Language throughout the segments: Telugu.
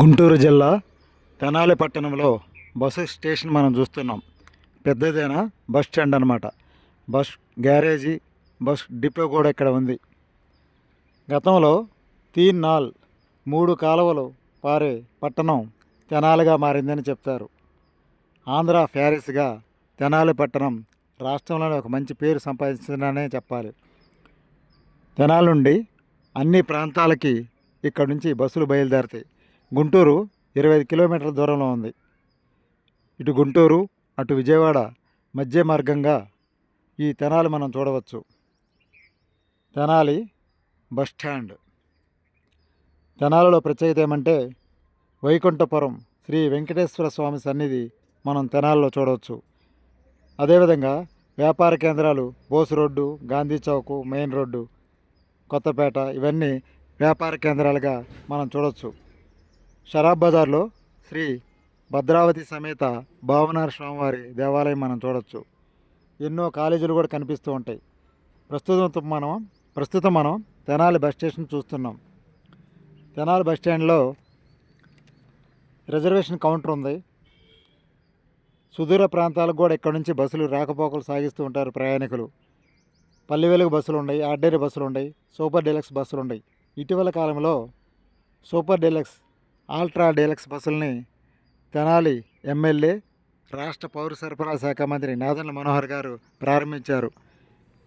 గుంటూరు జిల్లా తెనాలి పట్టణంలో బస్సు స్టేషన్ మనం చూస్తున్నాం. పెద్దదైన? బస్ స్టాండ్ అనమాట బస్ గ్యారేజీ బస్ డిపో కూడా ఇక్కడ ఉంది. గతంలో తీన్ నాల్ మూడు కాలువలు పారే పట్టణం తెనాలిగా మారిందని చెప్తారు. ఆంధ్ర ప్యారిస్గా తెనాలి పట్టణం రాష్ట్రంలోనే ఒక మంచి పేరు సంపాదించిందనే చెప్పాలి. తెనాలి నుండి అన్ని ప్రాంతాలకి ఇక్కడ నుంచి బస్సులు బయలుదేరుతాయి. గుంటూరు ఇరవై ఐదు కిలోమీటర్ల దూరంలో ఉంది. ఇటు గుంటూరు అటు విజయవాడ మధ్య మార్గంగా ఈ తెనాలి మనం చూడవచ్చు. Tenali bus stand. తెనాలిలో ప్రత్యేకత ఏమంటే వైకుంఠపురం శ్రీ వెంకటేశ్వర స్వామి సన్నిధి మనం తెనాలిలో చూడవచ్చు. అదేవిధంగా వ్యాపార కేంద్రాలు Bose road Gandhi Chowk main road Kothapeta ఇవన్నీ వ్యాపార కేంద్రాలుగా మనం చూడవచ్చు. షరాబ్ బజార్లో శ్రీ భద్రావతి సమేత భావనార స్వామివారి దేవాలయం మనం చూడవచ్చు ఎన్నో కాలేజీలు కూడా కనిపిస్తూ ఉంటాయి. ప్రస్తుతం మనం ప్రస్తుతం మనం తెనాలి బస్ స్టేషన్ చూస్తున్నాం. తెనాలి బస్ స్టాండ్లో రిజర్వేషన్ కౌంటర్ ఉంది. సుదూర ప్రాంతాలకు కూడా ఇక్కడ నుంచి బస్సులు రాకపోకలు సాగిస్తూ ఉంటారు ప్రయాణికులు. పల్లె వెలుగు బస్సులు ఉన్నాయి ఆర్డినరీ బస్సులు ఉన్నాయి సూపర్ డీలక్స్ బస్సులు ఉన్నాయి. ఇటీవల కాలంలో సూపర్ డీలక్స్ ఆల్ట్రా డీలక్స్ బస్సుల్ని తెనాలి ఎమ్మెల్యే రాష్ట్ర పౌర సరఫరా శాఖ మంత్రి నాదన్ల మనోహర్ గారు ప్రారంభించారు.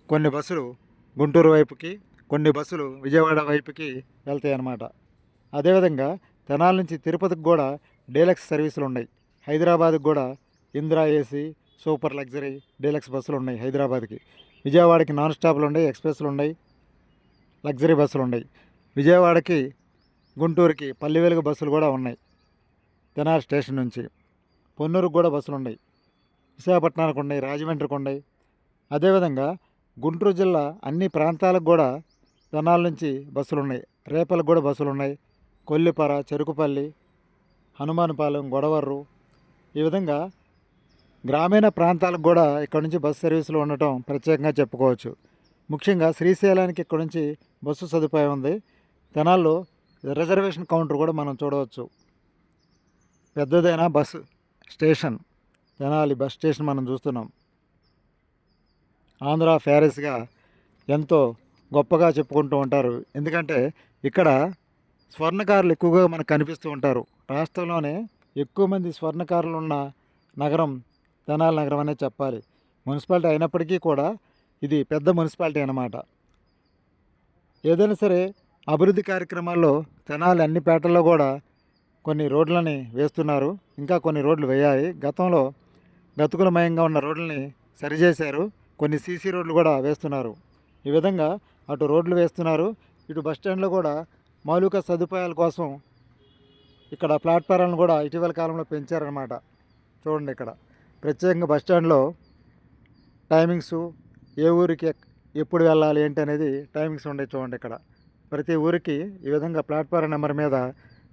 కొన్ని బస్సులు గుంటూరు వైపుకి కొన్ని బస్సులు విజయవాడ వైపుకి వెళ్తాయి అన్నమాట అదేవిధంగా తెనాలి నుంచి తిరుపతికి కూడా డీలక్స్ సర్వీసులు ఉన్నాయి. హైదరాబాద్కి కూడా Indira AC super luxury deluxe బస్సులు ఉన్నాయి హైదరాబాద్కి. విజయవాడకి నాన్ స్టాప్లు ఉన్నాయి ఎక్స్ప్రెస్లు ఉన్నాయి లగ్జరీ బస్సులు ఉన్నాయి. విజయవాడకి గుంటూరుకి పల్లివేలుగు బస్సులు కూడా ఉన్నాయి. తెనాలి స్టేషన్ నుంచి. పొన్నూరుకు కూడా బస్సులు ఉన్నాయి. విశాఖపట్నానికి ఉన్నాయి రాజమండ్రికి ఉన్నాయి. అదేవిధంగా గుంటూరు జిల్లా అన్ని ప్రాంతాలకు కూడా తెనాల నుంచి బస్సులు ఉన్నాయి. రేపలకు కూడా బస్సులు ఉన్నాయి. కొల్లిపర చెరుకుపల్లి హనుమానపాలెం గొడవర్రు. ఈ విధంగా గ్రామీణ ప్రాంతాలకు కూడా ఇక్కడ నుంచి బస్సు సర్వీసులు ఉండటం ప్రత్యేకంగా చెప్పుకోవచ్చు. ముఖ్యంగా శ్రీశైలానికి ఇక్కడ నుంచి బస్సు సదుపాయం ఉంది. తెనాల్లో రిజర్వేషన్ కౌంటర్ కూడా మనం చూడవచ్చు. పెద్దదైన bus station Tenali bus station మనం చూస్తున్నాం. ఆంధ్ర ప్యారిస్గా ఎంతో గొప్పగా చెప్పుకుంటూ ఉంటారు. ఎందుకంటే ఇక్కడ స్వర్ణకారులు ఎక్కువగా మనకు కనిపిస్తూ ఉంటారు. రాష్ట్రంలోనే ఎక్కువ మంది స్వర్ణకారులు ఉన్న నగరం తెనాలి నగరం అనే చెప్పాలి. మున్సిపాలిటీ అయినప్పటికీ కూడా ఇది పెద్ద మున్సిపాలిటీ అన్నమాట. ఏదైనా సరే అభివృద్ధి కార్యక్రమాల్లో తెనాలి అన్ని పేటల్లో కూడా కొన్ని రోడ్లని వేస్తున్నారు. ఇంకా కొన్ని రోడ్లు వేయాలి. గతంలో గతుకులమయంగా ఉన్న రోడ్లని సరిచేశారు. కొన్ని సీసీ రోడ్లు కూడా వేస్తున్నారు. ఈ విధంగా అటు రోడ్లు వేస్తున్నారు. ఇటు బస్ స్టాండ్లో కూడా మౌలిక సదుపాయాల కోసం ఇక్కడ ప్లాట్ఫారాలను కూడా ఇటీవల కాలంలో పెంచారనమాట చూడండి ఇక్కడ. ప్రత్యేకంగా బస్ స్టాండ్లో టైమింగ్స్ ఏ ఊరికి ఎప్పుడు వెళ్ళాలి ఏంటి అనేది టైమింగ్స్ ఉండే చూడండి ఇక్కడ. ప్రతి ఊరికి ఈ విధంగా ప్లాట్ఫారం నెంబర్ మీద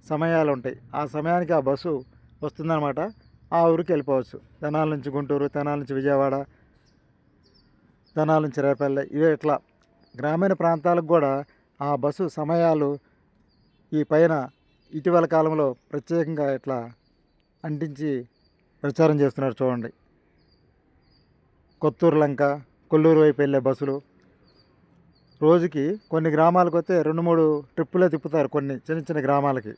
సమయాలు ఉంటాయి. ఆ సమయానికి ఆ బస్సు వస్తుందన్నమాట. ఆ ఊరికి వెళ్ళిపోవచ్చు. తెనాల నుంచి గుంటూరు తెనాల నుంచి విజయవాడ తెనాల నుంచి రేపల్లె ఇవే ఇట్లా. గ్రామీణ ప్రాంతాలకు కూడా ఆ బస్సు సమయాలు ఈ పైన ఇటీవల కాలంలో ప్రత్యేకంగా ఇట్లా అంటించి ప్రచారం చేస్తున్నారు చూడండి. కొత్తూరు లంక కొల్లూరు వైపు వెళ్ళే బస్సులు రోజుకి కొన్ని గ్రామాలకు వస్తే రెండు మూడు ట్రిప్పులే తిప్పుతారు కొన్ని చిన్న చిన్న గ్రామాలకి.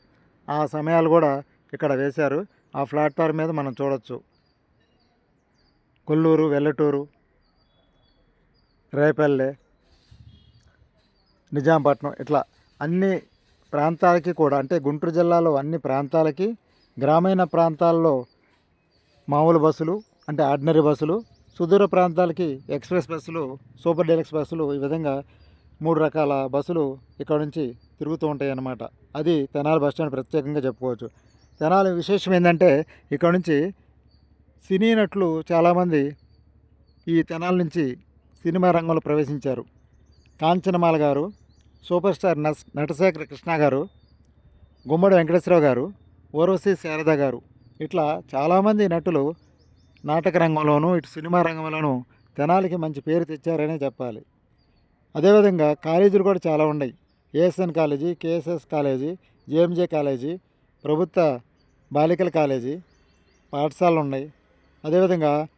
ఆ సమయాలు కూడా ఇక్కడ వేశారు. ఆ ప్లాట్ఫామ్ మీద మనం చూడొచ్చు. కొల్లూరు వెల్లటూరు రేపల్లె నిజాంపట్నం ఇట్లా అన్ని ప్రాంతాలకి కూడా అంటే గుంటూరు జిల్లాలో అన్ని ప్రాంతాలకి గ్రామీణ ప్రాంతాల్లో మామూలు బస్సులు అంటే ఆర్డినరీ బస్సులు సుదూర ప్రాంతాలకి ఎక్స్ప్రెస్ బస్సులు సూపర్ డీలక్స్ బస్సులు ఈ విధంగా మూడు రకాల బస్సులు ఇక్కడ నుంచి తిరుగుతూ ఉంటాయి అన్నమాట అది తెనాలి బస్ స్టాండ్ ప్రత్యేకంగా చెప్పుకోవచ్చు. తెనాలి విశేషం ఏంటంటే ఇక్కడ నుంచి సినీ నటులు చాలామంది ఈ తెనాలి నుంచి సినిమా రంగంలో ప్రవేశించారు. కాంచనమాల గారు సూపర్ స్టార్ నస్ నటశేఖర కృష్ణ గారు గుమ్మడి వెంకటేశ్వరరావు గారు ఓర్వశి శారద గారు. ఇట్లా చాలామంది నటులు నాటక రంగంలోనూ ఇటు సినిమా రంగంలోనూ తెనాలికి మంచి పేరు తెచ్చారనే చెప్పాలి. అదేవిధంగా కాలేజీలు కూడా చాలా ఉన్నాయి. ASN college KSS college JMJ college ప్రభుత్వ బాలికల కాలేజీ పాఠశాలలు ఉన్నాయి. అదేవిధంగా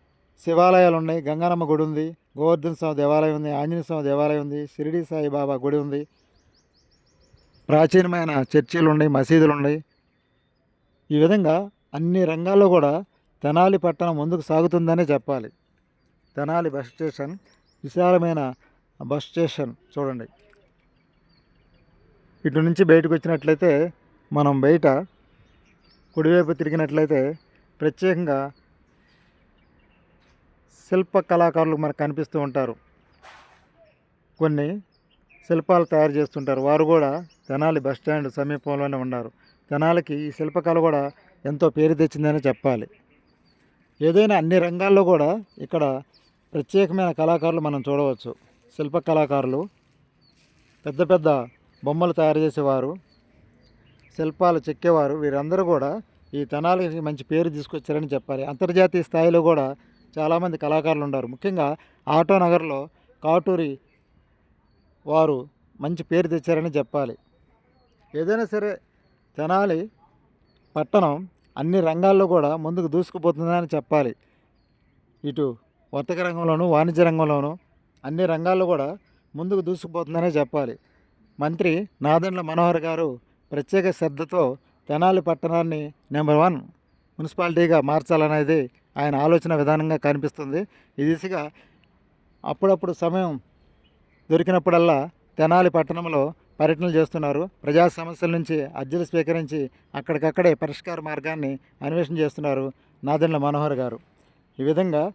శివాలయాలు ఉన్నాయి. గంగానమ్మ గుడి ఉంది. గోవర్ధన స్వామి దేవాలయం ఉంది. ఆంజనేయ స్వామి దేవాలయం ఉంది. షిరిడి సాయిబాబా గుడి ఉంది. ప్రాచీనమైన చర్చిలు ఉన్నాయి. మసీదులు ఉన్నాయి. ఈ విధంగా అన్ని రంగాల్లో కూడా తెనాలి పట్టణం ముందుకు సాగుతుందనే చెప్పాలి. తెనాలి బస్ స్టేషన్ విశాలమైన బస్ స్టేషన్ చూడండి. ఇటు నుంచి బయటకు వచ్చినట్లయితే మనం బయట కుడివైపు తిరిగినట్లయితే ప్రత్యేకంగా శిల్ప కళాకారులు మనకు కనిపిస్తూ ఉంటారు. కొన్ని శిల్పాలు తయారు చేస్తుంటారు. వారు కూడా తెనాలి బస్ స్టాండ్ సమీపంలోనే ఉన్నారు. తెనాలికి ఈ శిల్పకళ కూడా ఎంతో పేరు తెచ్చిందని చెప్పాలి. ఏదైనా అన్ని రంగాల్లో కూడా ఇక్కడ ప్రత్యేకమైన కళాకారులు మనం చూడవచ్చు. శిల్ప కళాకారులు పెద్ద పెద్ద బొమ్మలు తయారు చేసేవారు శిల్పాలు చెక్కేవారు. వీరందరూ కూడా ఈ తెనాలికి మంచి పేరు తీసుకొచ్చారని చెప్పాలి. అంతర్జాతీయ స్థాయిలో కూడా చాలామంది కళాకారులు ఉన్నారు ముఖ్యంగా ఆటో నగర్లో కాటూరి వారు మంచి పేరు తెచ్చారని చెప్పాలి. ఏదైనా సరే తెనాలి పట్టణం అన్ని రంగాల్లో కూడా ముందుకు దూసుకుపోతుందని చెప్పాలి. ఇటు వర్తక రంగంలోనూ వాణిజ్య రంగంలోనూ అన్ని రంగాల్లో కూడా ముందుకు దూసుకుపోతుందనే చెప్పాలి. మంత్రి నాదెండ్ల మనోహర్ గారు ప్రత్యేక శ్రద్ధతో తెనాలి పట్టణాన్ని నెంబర్ వన్ మున్సిపాలిటీగా మార్చాలనేది ఆయన ఆలోచన విధానంగా కనిపిస్తుంది. ఈ దిశగా అప్పుడప్పుడు సమయం దొరికినప్పుడల్లా తెనాలి పట్టణంలో పర్యటనలు చేస్తున్నారు. ప్రజా సమస్యల నుంచి అర్జీలు స్వీకరించి అక్కడికక్కడే పరిష్కార మార్గాన్ని అన్వేషణ చేస్తున్నారు నాదెండ్ల మనోహర్ గారు. ఈ విధంగా